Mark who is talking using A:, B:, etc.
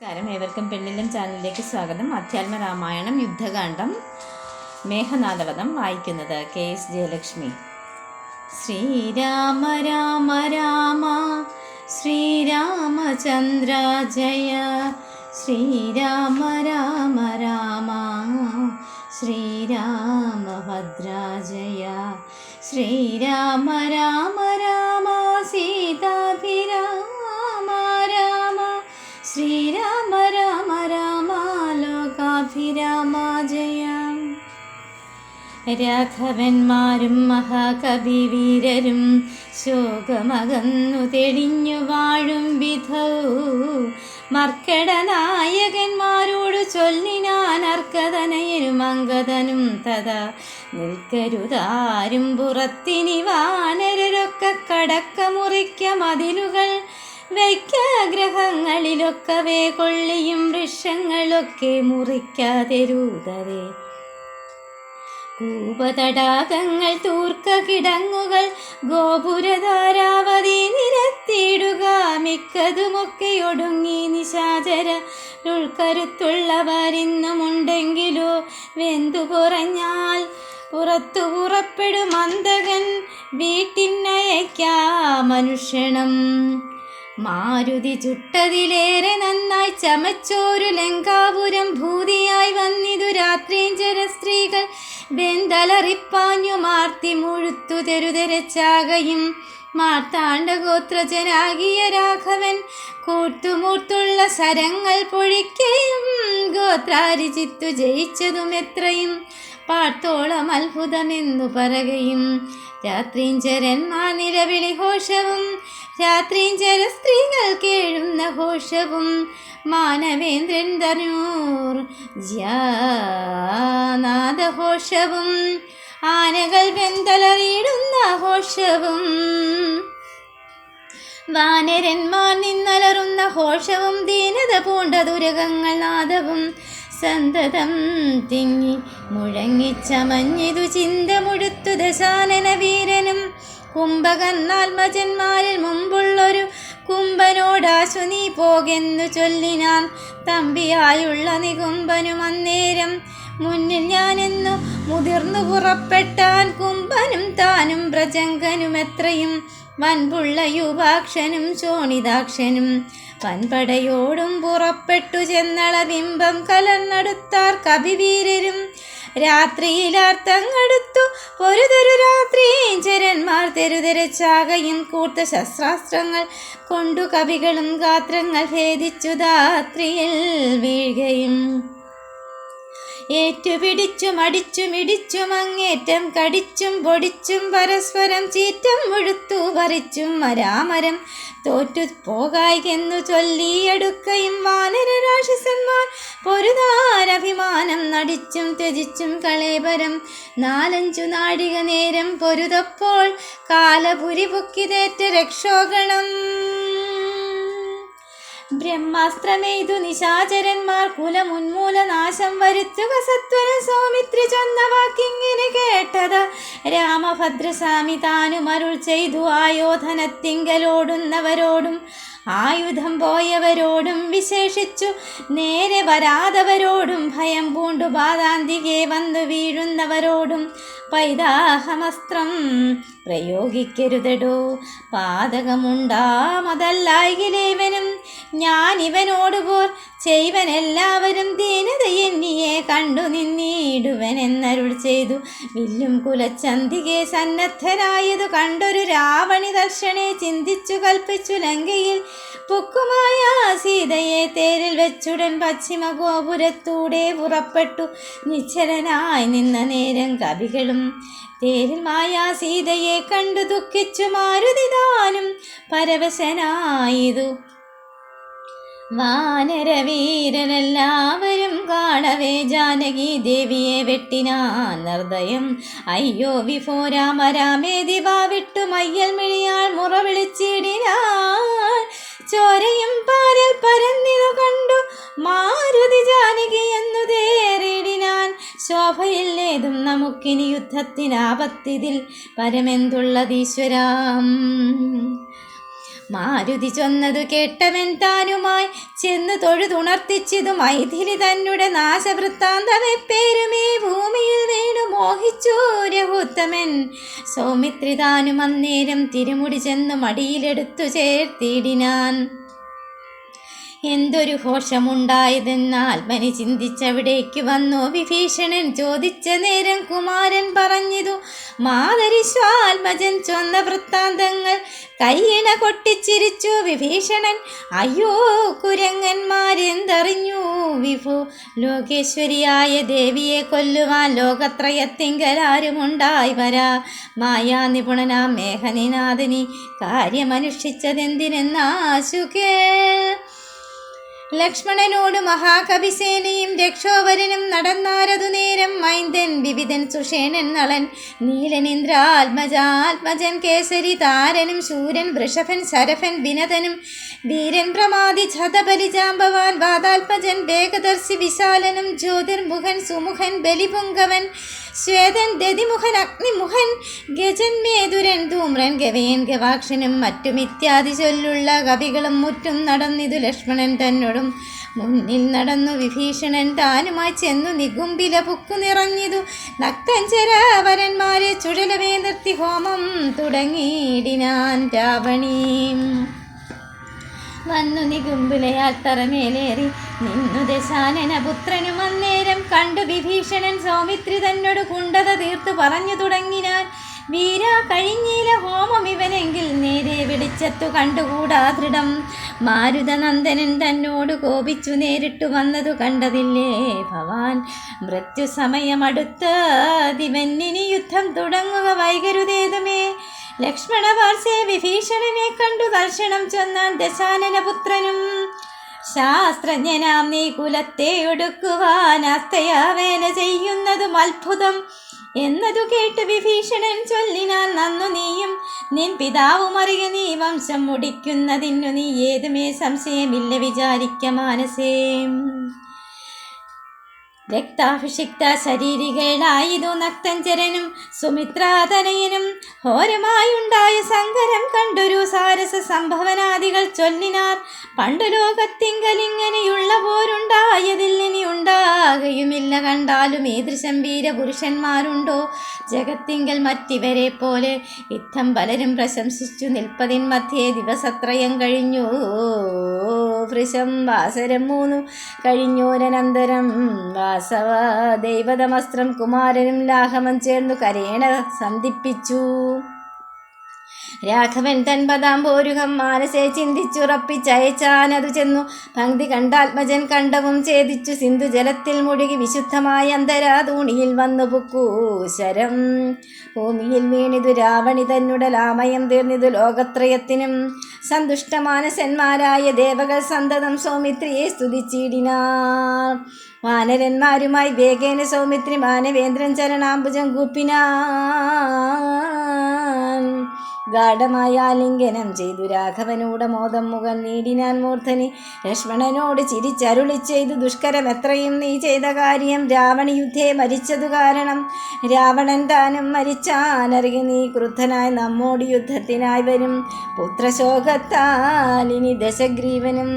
A: നമസ്കാരം. ഏവർക്കും പെണ്ണിലും ചാനലിലേക്ക് സ്വാഗതം. അധ്യാത്മ രാമായണം യുദ്ധകാന്ഡം മേഘനാഥവധം വായിക്കുന്നത് കെ എസ് ജയലക്ഷ്മി. ശ്രീരാമ രാമ രാമ ശ്രീരാമചന്ദ്ര ജയ ശ്രീരാമ രാമ രാമ ശ്രീരാമഭദ്രാജയ ശ്രീരാമ രാമ ലോകാഭിരാമ ജയ രാഘവന്മാരും മഹാകവി വീരരും ശോകമകന്നു തെളിഞ്ഞു വാഴും വിധൗ. മർക്കടനായകന്മാരോട് ചൊല്ലിനാൻ അർക്കതനയനും അങ്കതനും തഥാ. നിൽക്കരുതാരും പുറത്തിനി വാനരരൊക്കെ കടക്കമുറിക്ക മതിലുകൾ. വയ്ക്ക ഗ്രഹങ്ങളിലൊക്കവേ കൊള്ളിയും വൃക്ഷങ്ങളൊക്കെ മുറിക്കാതെരുതവേ കൂപതടാകങ്ങൾ തൂർക്ക കിടങ്ങുകൾ ഗോപുരധാരാവതി നിരത്തിയിടുക മിക്കതുമൊക്കെ ഒടുങ്ങി നിശാചര ഉൾക്കരുത്തുള്ളവരിന്നുമുണ്ടെങ്കിലോ വെന്തു കുറഞ്ഞാൽ പുറത്തു പുറപ്പെടും അന്തകൻ വീട്ടിനയക്കാ മനുഷ്യണം. മാരുതി ചുട്ടതിലേറെ നന്നായി ചമച്ചോരു ലങ്കാപുരം ഭൂതിയായി വന്നിതു രാത്രീഞ്ചര സ്ത്രീകൾ. ബെന്തലറിപ്പാഞ്ഞു മാർത്തി മുഴുത്തു തെരുതെരച്ചാകയും മാർത്താണ്ഡ ഗോത്രജനാകിയ രാഘവൻ കൂർത്തുമൂർത്തുള്ള സരങ്ങൾ പൊഴിക്കയും ഗോത്രാരിചിത്തു ജയിച്ചതും എത്രയും പാട്ടോളം അത്ഭുതമെന്നു പറകയും രാത്രീഞ്ചരന്മാ നിലവിളി ഘോഷവും രാത്രീഞ്ചര സ്ത്രീകൾ കേഴുന്ന ഘോഷവും മാനവേന്ദ്രൻ തനൂർ ജ്യാനാദഘോഷവും ആനകൾ വെന്തലറിയിടുന്ന ഘോഷവും വാനരന്മാർ നിന്നലറുന്ന ഘോഷവും ദീനത പൂണ്ട ദുരകങ്ങൾ നാദവും സന്തതം തിങ്ങി മുഴങ്ങിച്ചമഞ്ഞിതു ചിന്ത മുഴുത്തു ദശാനന വീരനും കുംഭകന്നാത്മജന്മാരിൽ മുമ്പുള്ളൊരു കുംഭനോടാശു നീ പോകെന്നു ചൊല്ലിനാൻ തമ്പിയായുള്ള നികുംഭനും അന്നേരം മുന്നിൽ ഞാനെന്നു മുതിർന്നു പുറപ്പെട്ടാൻ കുംഭനും താനും പ്രജങ്കനും എത്രയും വൻപുള്ള യുവാക്ഷനും ശോണിതാക്ഷനും വൻപടയോടും പുറപ്പെട്ടു ചെന്നള ബിംബം കലർന്നെടുത്താർ കവിവീരരും. രാത്രിയിലാർത്തങ്ങടുത്തു പൊരുതൊരു രാത്രി. ചരന്മാർ തെരുതെരച്ചാകയും കൂർത്ത ശസ്ത്രാസ്ത്രങ്ങൾ കൊണ്ടു കവികളും ഗാത്രങ്ങൾ ഭേദിച്ചു ധാത്രിയിൽ വീഴുകയും. ഏറ്റുപിടിച്ചും അടിച്ചും ഇടിച്ചും അങ്ങേറ്റം കടിച്ചും പൊടിച്ചും പരസ്പരം ചീറ്റം മുഴുത്തു പറിച്ചും മരാമരം തോറ്റു പോകായികെന്നു ചൊല്ലിയെടുക്കയും വാനര രാക്ഷസന്മാർ പൊരുതാരഭിമാനം നടിച്ചും ത്യജിച്ചും കളേപരം നാലഞ്ചു നാഴിക നേരം പൊരുതപ്പോൾ കാലപുരി പൊക്കിതേറ്റ രക്ഷോഗണം. ബ്രഹ്മാസ്ത്രമെയ്തു നിശാചരന്മാർ കുലമുന്മൂല നാശം വരുത്തുക. സത്വര സൗമിത്രി ചൊന്ന വാക്കിങ്ങനെ കേട്ടത് രാമഭദ്രസ്വാമി താനും അരുൾ ചെയ്തു. ആയോധനത്തിങ്കലോടുന്നവരോടും ആയുധം പോയവരോടും വിശേഷിച്ചു. നേരെ വരാതവരോടും ഭയം പൂണ്ടു. ബാധാന്തികെ വന്നു വീഴുന്നവരോടും പൈതാഹമസ്ത്രം. പ്രയോഗിക്കരുതടോ. പാതകമുണ്ടാമതല്ലായിലേവനും ഞാൻ ഇവനോട് ദീനതയെന്നിയെ കണ്ടു നിന്നിടുവൻ എന്നരുൾ ചെയ്തു. വില്ലും കുലച്ചന്തികെ സന്നദ്ധനായതു കണ്ടൊരു രാവണി ദർശനെ ചിന്തിച്ചു കൽപ്പിച്ചു ലങ്കയിൽ. പൊക്കുമായ സീതയെ തേരിൽ വെച്ചുടൻ പശ്ചിമ ഗോപുരത്തൂടെ പുറപ്പെട്ടു. നിശ്ചലനായി നിന്ന നേരം കവികളും തേരിൽ മായാ സീതയെ കണ്ടു ദുഃഖിച്ചു മാരുതിദാനും പരവശനായതു. വാനരവീരനെല്ലാവരും കാണവേ ജാനകി ദേവിയെ വെട്ടിനാൻ നിർദ്ദയം. അയ്യോ വിഫോ രാമ ദിവാ വിട്ടു മയ്യൽ മിഴിയാൾ മുറ വിളിച്ചിടിനാൻ ചോരയും പാരൽ പരന്നിതു കണ്ടു മാരുതി ജാനകി എന്നു തേറിടിനാൻ. ശോഭയില്ലേതും നമുക്കിനി യുദ്ധത്തിനാപത്തിതിൽ. പരമെന്തുള്ളതീശ്വരാം? മാരുതി ചൊന്നതു കേട്ടവൻ താനുമായി ചെന്നു തൊഴുതുണർത്തിച്ചതു മൈഥിലി തന്നെ നാശവൃത്താന്തമെ പേരുമേ ഭൂമിയിൽ വീണു മോഹിച്ചു രഘുത്തമൻ. സൗമിത്രി താനും അന്നേരം തിരുമുടി ചെന്നു മടിയിലെടുത്തു ചേർത്തിടിനാൻ. എന്തൊരു ഘോഷമുണ്ടായതെന്നാൽ മനി ചിന്തിച്ചവിടേക്ക് വന്നു. വിഭീഷണൻ ചോദിച്ച നേരം കുമാരൻ പറഞ്ഞിതു മാതരിശ്വാത്മജൻ ചൊന്ന വൃത്താന്തങ്ങൾ കയ്യിണ കൊട്ടിച്ചിരിച്ചു. വിഭീഷണൻ അയ്യോ കുരങ്ങന്മാരെന്തറിഞ്ഞു? വിഭു ലോകേശ്വരിയായ ദേവിയെ കൊല്ലുവാൻ ലോകത്രയത്തിങ്കലാരുമുണ്ടായി. വരാ മായാ നിപുണനാം മേഘനിനാഥിനി കാര്യമനുഷ്ഠിച്ചതെന്തിനെന്നാശു കേൾ ലക്ഷ്മണനോട് മഹാകവിസേനയും രക്ഷോവരനും നടന്നാരതു നേരം മൈന്ദൻ വിവിധൻ സുഷേണൻ നളൻ നീലനിന്ദ്രാത്മജാത്മജൻ കേസരി താരനും ശൂരൻ വൃഷഭൻ ശരഫൻ വിനതനും വീരൻ പ്രമാതി ഛതബലിജാമ്പവാൻ വാതാത്മജൻ വേഗദർശി വിശാലനും ജ്യോതിർമുഖൻ സുമുഖൻ ബലിപുങ്കവൻ ശ്വേതൻ ദതിമുഖൻ അഗ്നിമുഖൻ ഗജൻ മേതുരൻ ധൂമ്രൻ ഗവേൻ ഗവാക്ഷനും മറ്റും ഇത്യാദി ചൊല്ലുള്ള കവികളും മുറ്റും നടന്നിതു ലക്ഷ്മണൻ തന്നോടും. മുന്നിൽ നടന്നു വിഭീഷണൻ താനുമായി ചെന്നു നികുംബില പുക്കു നിറഞ്ഞിതു. നക്തഞ്ചരാവരന്മാരെ ചുഴലവേ നിർത്തി ഹോമം തുടങ്ങിയിടിനാൻ രാവണീം. വന്നു നികുംബുലയാൽ തറമേലേറി നിന്നു ദശാനന പുത്രനും അന്നേരം കണ്ടു വിഭീഷണൻ സൗമിത്രി തന്നോട് കുണ്ടത തീർത്തു പറഞ്ഞു തുടങ്ങിനാൻ വീര കഴിഞ്ഞില ഹോമം ഇവനെങ്കിൽ നേരെ വെളിച്ചത്തു കണ്ടുകൂടാ ദൃഢം. മാരുതനന്ദനൻ തന്നോട് കോപിച്ചു നേരിട്ടു വന്നതു കണ്ടതില്ലേ ഭവാൻ. മൃത്യു സമയമടുത്ത് ദിവന്നിനി യുദ്ധം തുടങ്ങുക വൈകരുതേതുമേ. ലക്ഷ്മണ വിഭീഷണനെ കണ്ടു ദർശനം ചെന്നാൻ ദശാനന പുത്രനും ശാസ്ത്രജ്ഞനാം നീ കുലത്തെ ഒടുക്കുവാൻ അസ്തയാവേന ചെയ്യുന്നതും അത്ഭുതം. എന്നതു കേട്ട് വിഭീഷണൻ ചൊല്ലിനാൻ നന്നു നീയും. നിൻ പിതാവും അറിയ നീ വംശം മുടിക്കുന്നതിനു നീ ഏതുമേ സംശയമില്ല വിചാരിക്ക മാനസേ. രക്താഭിഷിക്ത ശരീരികളായിരുന്നു നക്തഞ്ചരനും സുമിത്രാതനയനും ഘോരമായുണ്ടായ സങ്കരം കണ്ടൊരു സാരസ സംഭവനാദികൾ ചൊല്ലിനാർ. പണ്ടു ലോകത്തിങ്കലിങ്ങനെയുള്ള പോരുണ്ടായതിൽ ഇനി ഉണ്ടാകുകയുമില്ല കണ്ടാലും ഏദൃശം വീരപുരുഷന്മാരുണ്ടോ? ജഗത്തിങ്കൽ മറ്റിവരെ പോലെ യുദ്ധം പലരും പ്രശംസിച്ചു. നിൽപ്പതിൻ മധ്യേ ദിവസത്രയം കഴിഞ്ഞു. വൃശം വാസരം മൂന്നു. കഴിഞ്ഞോരനന്തരം വാസവ ദൈവതമസ്ത്രം കുമാരനും ലാഹമം ചേർന്നു കരേണ സന്ധിപ്പിച്ചു. രാഘവൻ തൻ പദാം പോരുകം മാനസെ ചിന്തിച്ചുറപ്പിച്ചയച്ചാനതു ചെന്നു. പങ്ക്തി കണ്ടാത്മജൻ കണ്ടവും ഛേദിച്ചു. സിന്ധു ജലത്തിൽ മുഴുകി വിശുദ്ധമായ അന്തരാതൂണിയിൽ വന്നു പുക്കൂശരം ഭൂമിയിൽ വീണിതു രാവണി തന്നുടലാമയം തീർന്നിതു ലോകത്രയത്തിനും. സന്തുഷ്ടമാനസന്മാരായ ദേവകൾ സന്തതം സൗമിത്രിയെ സ്തുതിച്ചിടിനാർ. വാനരന്മാരുമായി വേഗേന സൗമിത്രി മാനവേന്ദ്രൻ ചരണാംബുജം കൂപ്പിനാൻ ഗാഠമായ ലിംഗനം ചെയ്തു രാഘവനൂടെ മോദം മുഖം നീടിനാൻ മൂർധനി. ലക്ഷ്മണനോട് ചിരിച്ചരുളി ചെയ്തു ദുഷ്കരം എത്രയും നീ ചെയ്ത കാര്യം രാവണ യുദ്ധേ മരിച്ചതു കാരണം. രാവണൻ താനും മരിച്ചാനറിയി നീ ക്രുദ്ധനായി നമ്മോട് യുദ്ധത്തിനായി വരും. പുത്രശോകത്താലിനി ദശഗ്രീവനും